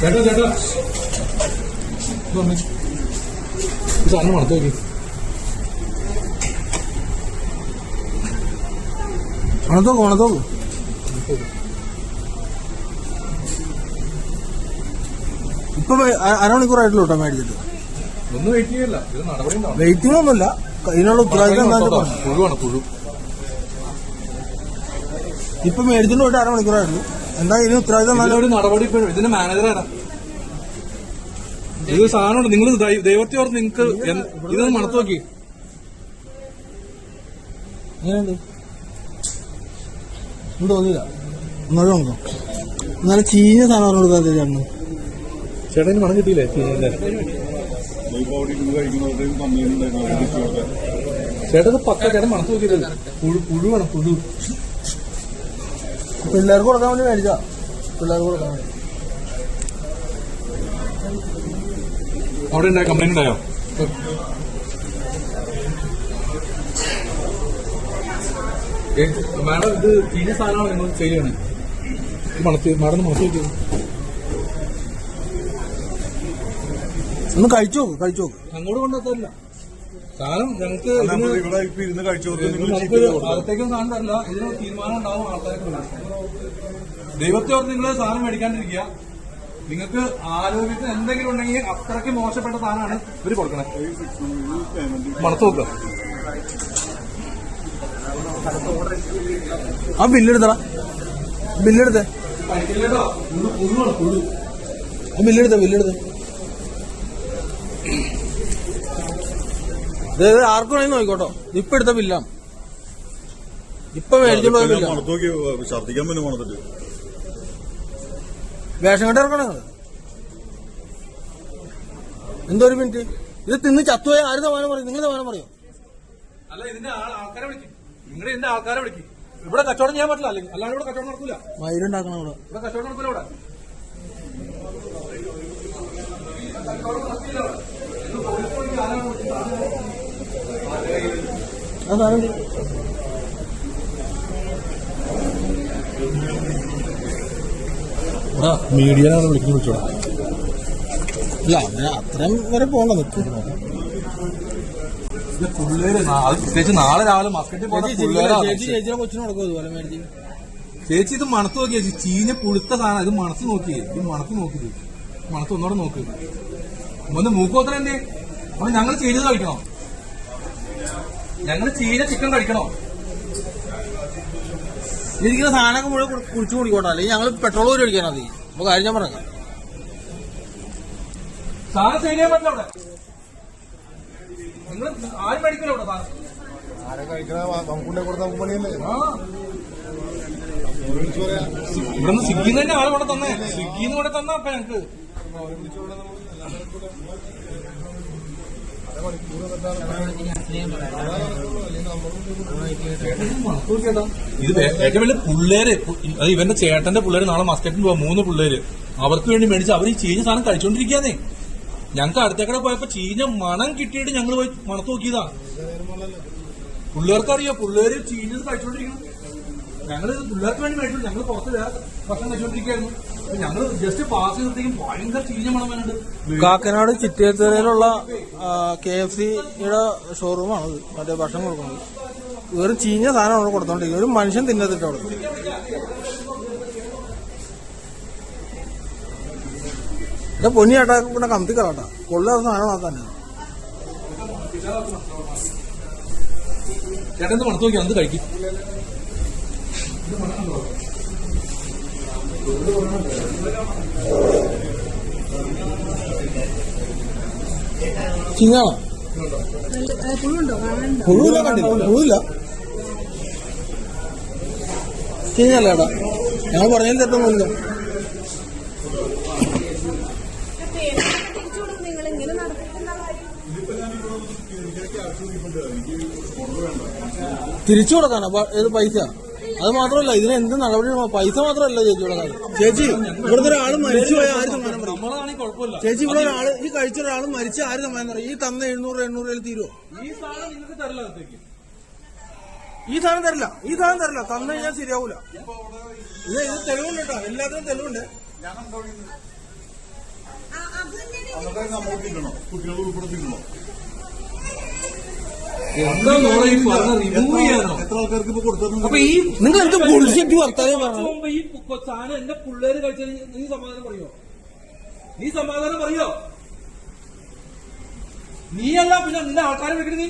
ചേട്ടാ ചേട്ടാ സാധനം മണത്ത് നോക്കി ഉണത്തോക്ക് ഉണത്തോക്ക് ഇപ്പൊ അരമണിക്കൂറായിട്ടുള്ളൂ കേട്ടോ മേടിച്ചിട്ട് വെയിറ്റിംഗ് ഒന്നുമില്ല. ഇതിനുള്ള ഉത്തരവാദിത്തം എന്താ. പുഴുവാണ് പുഴു. ഇപ്പൊ മേടിച്ചിട്ട് പോയിട്ട് അരമണിക്കൂറായിരുന്നു. എന്താ ഇതിന് ഉത്തരവാദിത്തം നല്ല ഒരു നടപടി ഇതിന്റെ മാനേജറാണ് ഇത് സാധനമുണ്ട് നിങ്ങൾ ദൈവത്തെ ഓർത്ത് നിങ്ങൾക്ക് ഇത് മണത്തോക്കി മണത്ത് നോക്കി. നോക്കാം എന്നാലും ചീഞ്ഞ സാധനം കൊടുത്താൽ ചേട്ടന് ചേട്ടന് മണം കിട്ടിയില്ലേ ചീഞ്ഞിന്റെ ചേട്ടന് പക്ക ചേട്ടൻ മണത്ത് നോക്കിയില്ല പുഴു പുഴുവാണ് പുഴു. പിള്ളേർക്ക് കൊടുക്കാൻ വേണ്ടി മേടിച്ചാ. പിള്ളേർക്ക് കൊടുക്കാൻ വേണ്ടി. അവിടെ ഉണ്ടായ? കംപ്ലൈന്റ് ഉണ്ടായോ മാഡം ഇത് സാധനമാണ് നിങ്ങൾ ചെയ്യണേ. മണത്ത് മാഡം മണത്ത് നോക്കിയത് ഒന്ന് കഴിച്ചോ കഴിച്ചോ കഴിച്ചു നോക്ക് അങ്ങോട്ട് കൊണ്ടുവന്നില്ല സാധനം ഞങ്ങൾക്ക് ഇവിടെ ഇപ്പൊ ഇരുന്ന് കഴിച്ചു അകത്തേക്കും സാധനം തരില്ല ഇതിന് തീരുമാനം ഉണ്ടാവും ആൾക്കാർക്ക്. ദൈവത്തെ ഓർത്ത് നിങ്ങൾ സാധനം മേടിക്കാണ്ടിരിക്കുക. നിങ്ങൾക്ക് ആരോഗ്യത്തിന് എന്തെങ്കിലും ഉണ്ടെങ്കിൽ അത്രയ്ക്ക് മോശപ്പെട്ട സാധനമാണ് ഇവർ കൊടുക്കണേ. മണത്ത് നോക്കുക ആ ബില്ലെടുത്തടാ. ബില്ലെടുത്തേ. ബില്ലെടുത്തേ ബില്ലെടുത്തേ. ഇത് ആർക്കും വേണമെങ്കിൽ നോക്കിക്കോട്ടോ. ഇപ്പൊ എടുത്ത ബില്ലാണ് ഇപ്പൊ ബില്ലാണ് ഛർദിക്കാൻ മണത്തിട്ട് വേഷം കെട്ട് ഇറക്കണം എന്തോ ഒരു മിനിറ്റ് ഇത് തിന്ന് ചത്തുപോയ ആര് സമാനം പറയും? നിങ്ങൾ സമാനം പറയോ? അല്ല ഇതിന്റെ ആൾ- ആൾക്കാരെ വിളിക്കും. നിങ്ങൾ ഇതിന്റെ ആൾക്കാരെ വിളിക്കും. ഇവിടെ കച്ചവടം ചെയ്യാൻ പറ്റില്ല. അല്ലെങ്കിൽ അല്ലാണ്ട് ഇവിടെ കച്ചവടം നടക്കൂല. മയിലുണ്ടാക്കണം ഇവിടെ. ഇവിടെ കച്ചവടം നടക്കൂല ഇവിടെ. സാധനം മീഡിയനാണ് വിളിക്കുന്നത് വിളിച്ചോ ഇല്ല അങ്ങനെ അത്രയും വരെ പോകണ്ട പിള്ളേര് പ്രത്യേകിച്ച് നാളെ രാവിലെ മാർക്കറ്റിൽ പോകുന്ന ചേച്ചിയുടെ കൊച്ചിനെ കൊടുക്കും മേടിച്ച്? ചേച്ചി ഇത് മണത്ത് നോക്കിയ ചേച്ചി ചീഞ്ഞ പുളുത്ത സാധനം ഇത് മണത്ത് നോക്കിയേ. ഇത് മണത്ത് നോക്കി മണത്ത് ഒന്നോടെ നോക്ക്. ഒന്ന് മൂക്കോത്ര എന്തേ? അപ്പൊ ഞങ്ങൾ ചെയ്ത് കഴിക്കണോ ഞങ്ങൾ ചീര ചിക്കൻ കഴിക്കണോ ഇരിക്കുന്ന സാധനമൊക്കെ മുഴുവൻ കുടി- കുടിച്ചു കുടിക്കോട്ടെ. അല്ലെങ്കിൽ ഞങ്ങൾ പെട്രോൾ പോലും അടിക്കാനോ അതി അപ്പൊ കാര്യം ഞാൻ പറയാം സാധനം സെയിൽ ചെയ്യാൻ പറ്റില്ല അവിടെ. നിങ്ങൾ ആരും മേടിക്കില്ല അവിടെ സാധനം. ആരെ കഴിക്കണ? നമുക്കുണ്ടെ കൊടുത്ത നമുക്ക് പണിയല്ലേ? ആ. ഇവിടുന്ന് സ്വിഗ്ഗിന്ന് തന്നെ ആൾ ഇവിടെ തന്നെ. സ്വിഗ്ഗിന്ന് ഇവിടെ തന്ന അപ്പൊ ഞങ്ങക്ക് ഇത് ഏറ്റവും വലിയ പിള്ളേര് അത് ഇവന്റെ ചേട്ടന്റെ പിള്ളേര് നാളെ മസ്കറ്റിന് പോവാ മൂന്ന് പിള്ളേര്. അവർക്ക് വേണ്ടി മേടിച്ച് അവർ ഈ ചീഞ്ഞ സാധനം കഴിച്ചോണ്ടിരിക്കാന്നേ ഞങ്ങൾക്ക് അടുത്തേക്കടെ പോയപ്പോ ചീഞ്ഞ മണം കിട്ടിയിട്ട് ഞങ്ങൾ പോയി മണത്ത് നോക്കിയതാ. പിള്ളേർക്കറിയോ? പിള്ളേര് ചീഞ്ഞത് കഴിച്ചോണ്ടിരിക്കണം ഞങ്ങൾ പിള്ളേർക്ക് വേണ്ടി മേടിച്ചു. ഞങ്ങൾ പുറത്ത് വേറെ ഭക്ഷണം കഴിച്ചോണ്ടിരിക്കായിരുന്നു ഞങ്ങൾ ജസ്റ്റ് പാസ് ചെയ്തപ്പോഴത്തേക്കും ഭയങ്കര ചീഞ്ഞ മണം വേണ്ട കാക്കനാട് ചിറ്റേത്തറയിലുള്ള കെ എഫ് സിയുടെ ഷോറൂമാണ് മറ്റേ ഭക്ഷണം കൊടുക്കുന്നത്. വേറെ ചീഞ്ഞ സാധനമാണ് അവിടെ കൊടുത്തോണ്ടിരിക്കുന്നത്. ഒരു മനുഷ്യൻ തിന്നത്തിട്ട് അവിടെ എന്റെ പൊന്നി ചേട്ടാ പിന്നെ കമത്തി കറാട്ടാ കൊള്ളാത്ത സാധനമാണ് തന്നെ. ചേട്ടൻ മണത്ത് നോക്കി അത് കഴിക്കും? കാണാനുണ്ടോ പുഴുവില്ല കണ്ടില്ല. പുഴുവില്ല ഞങ്ങൾ പറഞ്ഞതിൽ തെറ്റൊന്നുമില്ല തിരിച്ചു കൊടുക്കാനാ ഏത് പൈസ അത് മാത്രമല്ല ഇതിന് എന്ത് നടപടി? പൈസ മാത്രമല്ല ചേച്ചി കാര്യം. ചേച്ചി ഇവിടുത്തെ ഒരാൾ മരിച്ചു പോയ ആര് സമ്മാനം പറയും? ചേച്ചി ഇവിടെ ഒരാൾ ഈ കഴിച്ച ഒരാൾ മരിച്ച ആര് സമ്മാനം പറയും? ഈ തന്ന എഴുന്നൂറ് എണ്ണൂറ് രൂപ തീരുവോ? ഈ സാധനം നിങ്ങൾക്ക് തരില്ല ഈ സാധനം തരില്ല ഈ സാധനം തരില്ല. തന്നു കഴിഞ്ഞാൽ ശരിയാവൂല. ഇത് ഇത് തെളിവുണ്ട് കേട്ടോ. എല്ലാത്തിനും തെളിവുണ്ട്. അന്നത്തെ നമ്മൾ തിന്നണോ കുട്ടികൾ ഉൾപ്പെടെ തിന്നണോ എന്താ മോളെ ഈ പറഞ്ഞ റിമൂവ് ചെയ്യാനോ എത്ര ആൾക്കാർക്ക് ഇപ്പൊ കൊടുത്തു അപ്പൊ ഈ നിങ്ങൾ വർത്താനം പറഞ്ഞു മുമ്പ് ഈ സാധനം എന്റെ പിള്ളേര് കഴിച്ചത് നീ സമാധാനം പറയോ? നീ സമാധാനം പറയോ? നീയല്ല പിന്നെ നിന്റെ ആൾക്കാരെ വിളിക്കണ നീ.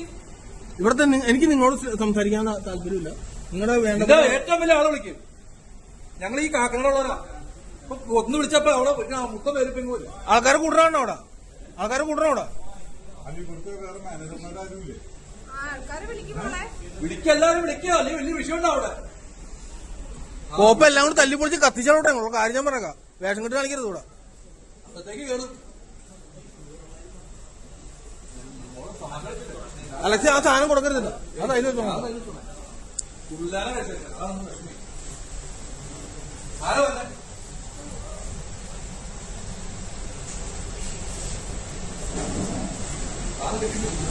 ഇവിടുത്തെ നി- എനിക്ക് നിങ്ങളോട് സംസാരിക്കാൻ താല്പര്യമില്ല. നിങ്ങളുടെ വേണ്ട ഏറ്റവും വലിയ ആളെ വിളിക്കും. ഞങ്ങൾ ഈ കാക്കനോടുള്ളവരാ ഒന്ന് വിളിച്ചപ്പോ അവിടെ മുട്ട പേരിപ്പിങ്ങൂല ആൾക്കാരെ കൂട്ടണോ അവിടെ? ആൾക്കാരെ കൂട്ടണോ അവിടെ? വേറെ മാനേജർമാരും വിളിക്കല്ലാരും അല്ലെങ്കിൽ വലിയ വിഷയം കോപ്പ എല്ലാം കൂടി തല്ലിപ്പൊളിച്ച് കത്തിച്ചോട്ടെ ഉള്ള കാര്യം ഞാൻ പറയാം വേഷം കെട്ട് കാണിക്കരുത് ഇവിടെ. അലക്സി ആ സാധനം കൊടുക്കരുത് അത് അതിൽ വെച്ചോ പിള്ളേരെ കഴിച്ചത് അതൊന്നും വിഷമില്ല. ആരാ വന്നേ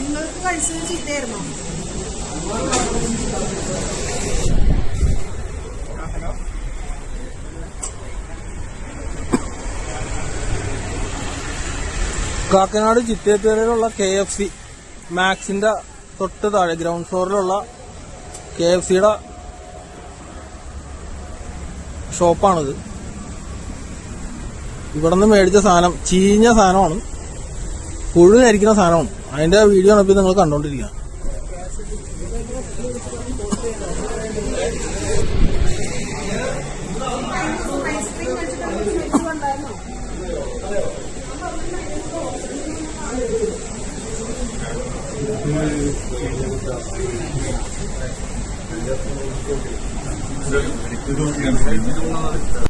നിങ്ങൾക്ക് കഴിച്ചത് ചീത്തയായിരുന്നോ കാക്കനാട് ചിറ്റേത്തേരയിലുള്ള കെ എഫ് സി മാക്സിന്റെ തൊട്ട് താഴെ ഗ്രൗണ്ട് ഫ്ലോറിലുള്ള കെ എഫ് സിയുടെ ഷോപ്പാണിത്. ഇവിടെ നിന്ന് മേടിച്ച സാധനം ചീഞ്ഞ സാധനമാണ്. പുഴുകരിക്കുന്ന സാധനമാണ് അതിന്റെ വീഡിയോ ആണ് നിങ്ങൾ കണ്ടോണ്ടിരിക്കുക